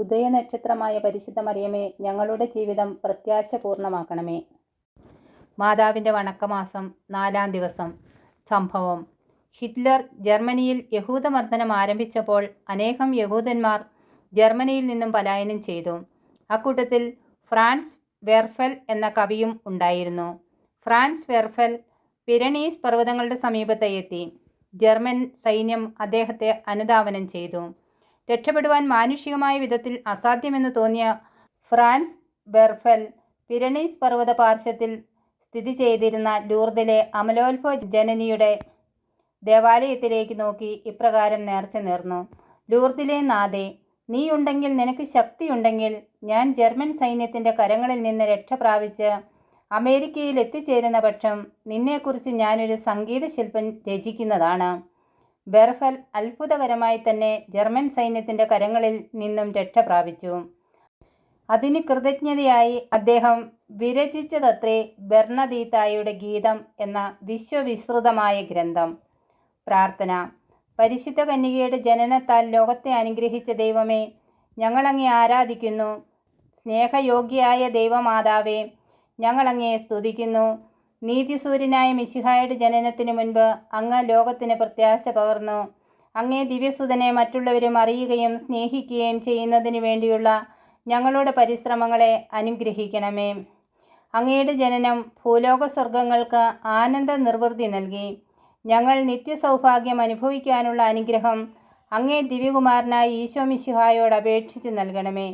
ഉദയനക്ഷത്രമായ പരിശുദ്ധ മറിയമേ ഞങ്ങളുടെ ജീവിതം പ്രത്യാശപൂർണമാക്കണമേ. മാതാവിന്റെ വണക്കമാസം നാലാം ദിവസം. സംഭവം. ഹിറ്റ്ലർ ജർമ്മനിയിൽ യഹൂദമർദ്ദനം ആരംഭിച്ചപ്പോൾ അനേകം യഹൂദന്മാർ ജർമ്മനിയിൽ നിന്നും പലായനം ചെയ്തു. അക്കൂട്ടത്തിൽ ഫ്രാൻസ് വെർഫൽ എന്ന കവിയും ഉണ്ടായിരുന്നു. ഫ്രാൻസ് വെർഫൽ പിരണീസ് പർവതങ്ങളുടെ സമീപത്തെ എത്തി ജർമ്മൻ സൈന്യം അദ്ദേഹത്തെ അനുധാവനം ചെയ്തു. രക്ഷപ്പെടുവാൻ മാനുഷികമായ വിധത്തിൽ അസാധ്യമെന്ന് തോന്നിയ ഫ്രാൻസ് ബെർഫൽ പിരണീസ് പർവത പാർശ്വത്തിൽ സ്ഥിതി ചെയ്തിരുന്ന ലൂർദിലെ അമലോത്ഭവ ജനനിയുടെ ദേവാലയത്തിലേക്ക് നോക്കി ഇപ്രകാരം നേർച്ച നേർന്നു. ലൂർദിലെ നാഥേ നീയുണ്ടെങ്കിൽ നിനക്ക് ശക്തിയുണ്ടെങ്കിൽ ഞാൻ ജർമ്മൻ സൈന്യത്തിന്റെ കരങ്ങളിൽ നിന്ന് രക്ഷ പ്രാപിച്ച് അമേരിക്കയിൽ എത്തിച്ചേരുന്ന പക്ഷം നിന്നെക്കുറിച്ച് ഞാനൊരു സംഗീതശില്പം രചിക്കുന്നതാണ്. ബെർഫൽ അത്ഭുതകരമായി തന്നെ ജർമ്മൻ സൈന്യത്തിന്റെ കരങ്ങളിൽ നിന്നും രക്ഷ പ്രാപിച്ചു. അതിന് കൃതജ്ഞതയായി അദ്ദേഹം വിരചിച്ചതത്രേ ബെർണദീത്തായുടെ ഗീതം എന്ന വിശ്വവിസ്തൃതമായ ഗ്രന്ഥം. പ്രാർത്ഥന. പരിശുദ്ധ കന്യകയുടെ ജനനത്താൽ ലോകത്തെ അനുഗ്രഹിച്ച ദൈവമേ ഞങ്ങളങ്ങെ ആരാധിക്കുന്നു. സ്നേഹയോഗ്യയായ ദൈവമാതാവേ ഞങ്ങളങ്ങയെ സ്തുതിക്കുന്നു. നീതിസൂര്യനായ മിശിഹായുടെ ജനനത്തിനു മുൻപ് അങ്ങ് ലോകത്തിന് പ്രത്യാശ പകർന്നു. അങ്ങേ ദിവ്യസുതനെ മറ്റുള്ളവരും അറിയുകയും സ്നേഹിക്കുകയും ചെയ്യുന്നതിന് വേണ്ടിയുള്ള ഞങ്ങളുടെ പരിശ്രമങ്ങളെ അനുഗ്രഹിക്കണമേ. അങ്ങയുടെ ജനനം ഭൂലോക സ്വർഗങ്ങൾക്ക് ആനന്ദ നിർവൃത്തി നൽകി. ഞങ്ങൾ നിത്യസൗഭാഗ്യം അനുഭവിക്കാനുള്ള അനുഗ്രഹം അങ്ങേ ദിവ്യകുമാരനായ ഈശോ മിശിഹായോട് അപേക്ഷിച്ച് നൽകണമേ.